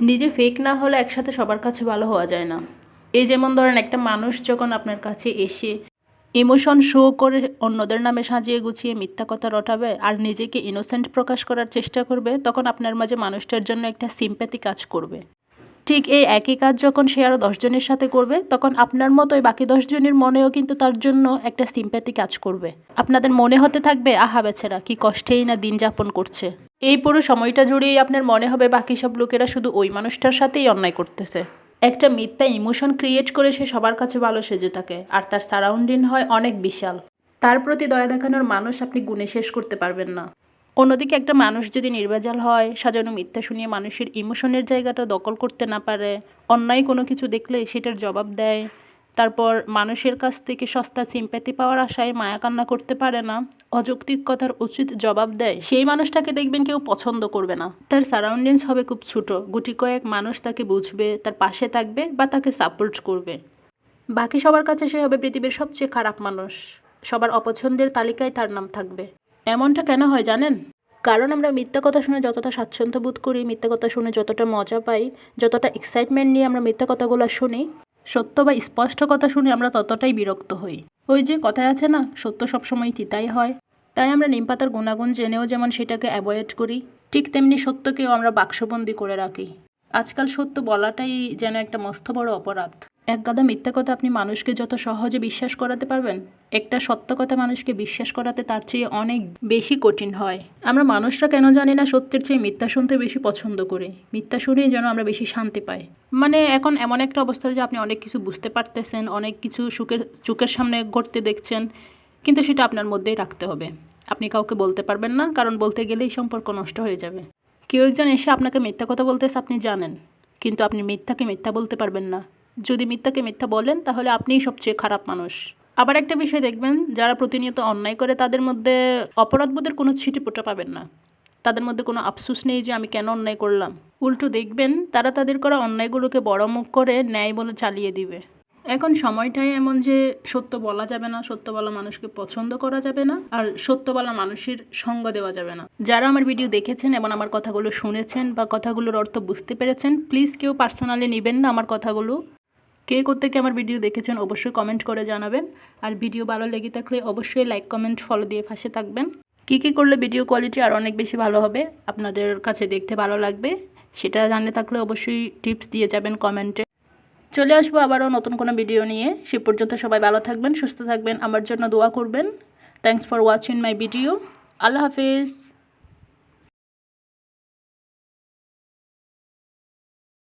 নিজে ফেক না হলে একসাথে সবার কাছে ভালো হওয়া যায় না। এই যেমন ধরেন একটা মানুষ যখন আপনার কাছে এসে ইমোশন শো করে অন্যদের নামে সাজিয়ে গুছিয়ে মিথ্যা কথা রটাবে আর নিজেকে ইনোসেন্ট প্রকাশ করার চেষ্টা করবে, তখন আপনার মাঝে মানুষটার জন্য একটা সিম্প্যাথি কাজ করবে। ঠিক এই একই কাজ যখন সে আরও দশজনের সাথে করবে, তখন আপনার মতোই বাকি দশজনের মনেও কিন্তু তার জন্য একটা সিম্প্যাথি কাজ করবে। আপনাদের মনে হতে থাকবে, আহা বেছেরা কি কষ্টেই না দিন যাপন করছে। এই পুরো সময়টা জুড়েই আপনার মনে হবে বাকি সব লোকেরা শুধু ওই মানুষটার সাথেই অন্যায় করতেছে। একটা মিথ্যা ইমোশন ক্রিয়েট করে সে সবার কাছে ভালো সেজে থাকে, আর তার সারাউন্ডিং হয় অনেক বিশাল। তার প্রতি দয়া দেখানোর মানুষ আপনি গুণে শেষ করতে পারবেন না। অন্যদিকে একটা মানুষ যদি নির্ভেজাল হয়, সাজানো মিথ্যা শুনিয়ে মানুষের ইমোশনের জায়গাটা দখল করতে না পারে, অন্যায় কোনো কিছু দেখলে সেটার জবাব দেয়। তারপর মানুষের কাছ থেকে সস্তা সিম্প্যাথি পাওয়ার আশায় মায়া কান্না করতে পারে না, অযৌক্তিক কথার উচিত জবাব দেয়। সেই মানুষটাকে দেখবেন কেউ পছন্দ করবে না। তার সারাউন্ডিংস হবে খুব ছোট, গুটি কয়েক মানুষ তাকে বুঝবে, তার পাশে থাকবে বা তাকে সাপোর্ট করবে। বাকি সবার কাছে সে হবে পৃথিবীর সবচেয়ে খারাপ মানুষ। সবার অপছন্দের তালিকায় তার নাম থাকবে। এমনটা কেন হয় জানেন? কারণ আমরা মিথ্যা কথা শুনে যতটা স্বাচ্ছন্দ্য বোধ করি, মিথ্যা কথা শুনে যতটা মজা পাই, যতটা এক্সাইটমেন্ট নিয়ে আমরা মিথ্যা কথাগুলো শুনি, সত্য বা স্পষ্ট কথা শুনে আমরা ততটাই বিরক্ত হই। ওই যে কথায় আছে না, সত্য সবসময় তিতাই হয়। তাই আমরা নিমপাতার গুণাগুণ জেনেও যেমন সেটাকে অ্যাভয়েড করি, ঠিক তেমনি সত্যকেও আমরা বাক্সবন্দি করে রাখি। আজকাল সত্য বলাটাই যেন একটা মস্ত বড় অপরাধ। এক গাদা মিথ্যা কথা আপনি মানুষকে যত সহজে বিশ্বাস করাতে পারবেন, একটা সত্য কথা মানুষকে বিশ্বাস করাতে তার চেয়ে অনেক বেশি কঠিন হয়। আমরা মানুষরা কেন জানি না সত্যের চেয়ে মিথ্যা শুনতে বেশি পছন্দ করি। মিথ্যা শুনেই যেন আমরা বেশি শান্তি পাই। মানে এখন এমন একটা অবস্থা যে আপনি অনেক কিছু বুঝতে পারতেছেন, অনেক কিছু সুখের চোখের সামনে ঘটতে দেখছেন, কিন্তু সেটা আপনার মধ্যেই রাখতে হবে। আপনি কাউকে বলতে পারবেন না, কারণ বলতে গেলেই সম্পর্ক নষ্ট হয়ে যাবে। কেউ একজন এসে আপনাকে মিথ্যা কথা বলতেছে, আপনি জানেন। কিন্তু আপনি মিথ্যাকে মিথ্যা বলতে পারবেন না। যদি মিথ্যাকে মিথ্যা বলেন, তাহলে আপনিই সবচেয়ে খারাপ মানুষ। আবার একটা বিষয় দেখবেন, যারা প্রতিনিয়ত অন্যায় করে, তাদের মধ্যে অপরাধবোধের কোনো ছিটে পোটা পাবেন না। তাদের মধ্যে কোনো আফসোস নেই যে, আমি কেন অন্যায় করলাম? উল্টো দেখবেন, তারা তাদের করা অন্যায়গুলোকে বড় মুখ করে ন্যায় বলে চালিয়ে দিবে। এখন সময়টাই এমন যে, সত্য বলা যাবে না সত্য বলা মানুষকে পছন্দ করা যাবে না, আর সত্য বলা মানুষের সঙ্গ দেওয়া যাবে না। যারা আমার ভিডিও দেখেছেন এবং আমার কথাগুলো শুনেছেন বা কথাগুলোর অর্থ বুঝতে পেরেছেন প্লিজ কেউ পার্সোনালি নেবেন না আমার কথাগুলো। কে কোথেকে আমার ভিডিও দেখেছেন অবশ্যই কমেন্ট করে জানাবেন। আর ভিডিও ভালো লেগে থাকলে অবশ্যই লাইক কমেন্ট ফলো দিয়ে পাশে থাকবেন। কী কী করলে ভিডিও কোয়ালিটি আর অনেক বেশি ভালো হবে আপনাদের কাছে দেখতে ভালো লাগবে, সেটা জানতে থাকলে অবশ্যই টিপস দিয়ে যাবেন কমেন্টে চলে আসব আবারও নতুন কোনো ভিডিও নিয়ে। সে পর্যন্ত সবাই ভালো থাকবেন, সুস্থ থাকবেন, আমার জন্য দোয়া করবেন। Thanks for watching my video Allah Hafiz.